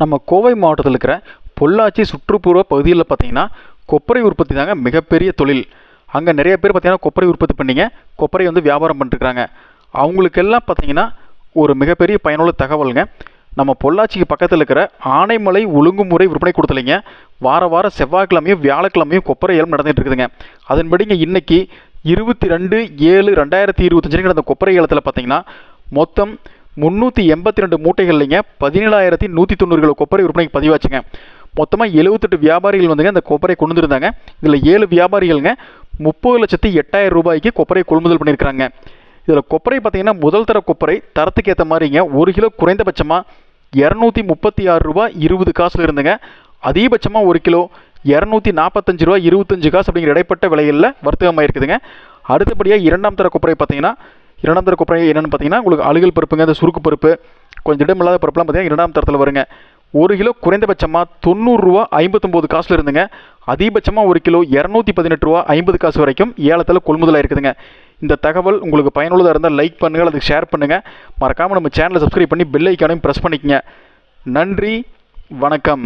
நம்ம கோவை மாவட்டத்தில் இருக்கிற பொள்ளாச்சி சுற்றுப்புற பகுதியில் பார்த்தீங்கன்னா கொப்பரை உற்பத்தி தாங்க மிகப்பெரிய தொழில். அங்கே நிறைய பேர் பார்த்தீங்கன்னா கொப்பரை உற்பத்தி பண்ணிங்க. கொப்பரை வந்து வியாபாரம் பண்ணிட்டுருக்காங்க அவங்களுக்கெல்லாம் பார்த்தீங்கன்னா ஒரு மிகப்பெரிய பயனுள்ள தகவலுங்க. நம்ம பொள்ளாச்சிக்கு பக்கத்தில் இருக்கிற ஆனைமலை ஒழுங்குமுறை விற்பனை கொடுத்தலைங்க வார வாரம் செவ்வாய்க்கிழமையும் வியாழக்கிழமையும் கொப்பரை ஏலம் நடந்துகிட்டு இருக்குதுங்க அதன்படிங்க இன்னைக்கு இருபத்தி ரெண்டு ஏழு ரெண்டாயிரத்தி இருபத்தஞ்சு நடந்த கொப்பரை ஏலத்தில் பார்த்தீங்கன்னா மொத்தம் முந்நூற்றி எண்பத்தி ரெண்டு மூட்டைகள்லைங்க பதினேழாயிரத்தி நூற்றி தொண்ணூறு கிலோ கொப்பரை விற்பனைக்கு பதிவாச்சுங்க. மொத்தமாக எழுபத்தெட்டு வியாபாரிகள் வந்துங்க அந்த கொப்பரை கொண்டு வந்துருந்தாங்க. இதில் ஏழு வியாபாரிகள்ங்க. முப்பது லட்சத்தி எட்டாயிரம் ரூபாய்க்கு கொப்பரை கொள்முதல் பண்ணியிருக்கிறாங்க. இதில் கொப்பரை பார்த்தீங்கன்னா முதல் தர கொப்பரை தரத்துக்கு ஏற்ற மாதிரிங்க. ஒரு கிலோ குறைந்தபட்சமாக இரநூத்தி முப்பத்தி ஆறு ரூபா இருபது காசில் இருந்துங்க. அதிகபட்சமாக ஒரு கிலோ இரநூத்தி நாற்பத்தஞ்சு ரூபா இருபத்தஞ்சு காசு அப்படிங்கிற இடைப்பட்ட விலைகளில் வர்த்தகமாக இருக்குதுங்க அடுத்தபடியாக இரண்டாம் தர கொப்பரை பார்த்தீங்கன்னா இரண்டாம் தர கொப்பரை என்னென்னு பார்த்தீங்கன்னா உங்களுக்கு அழுகல் பருப்புங்க இந்த சுருக்கு பருப்பு கொஞ்சம் இடமில்லாத பருப்புலாம் பார்த்தீங்கன்னா இரண்டாம் தரத்தில் வருங்க. ஒரு கிலோ குறைந்தபட்சமாக தொண்ணூறுரூவா ஐம்பத்தொம்போது காசில் இருந்துங்க. அதிகபட்சமாக ஒரு கிலோ இரநூத்தி பதினெட்டு ரூபா ஐம்பது காசு வரைக்கும் ஏலத்தில் கொள்முதலாக இருக்குதுங்க இந்த தகவல் உங்களுக்கு பயனுள்ளதாக இருந்தால் லைக் பண்ணுங்கள் அதுக்கு ஷேர் பண்ணுங்கள் மறக்காமல் நம்ம சேனலை சப்ஸ்கிரைப் பண்ணி பெல் ஐக்கானையும் ப்ரெஸ் பண்ணிக்கங்க. நன்றி வணக்கம்.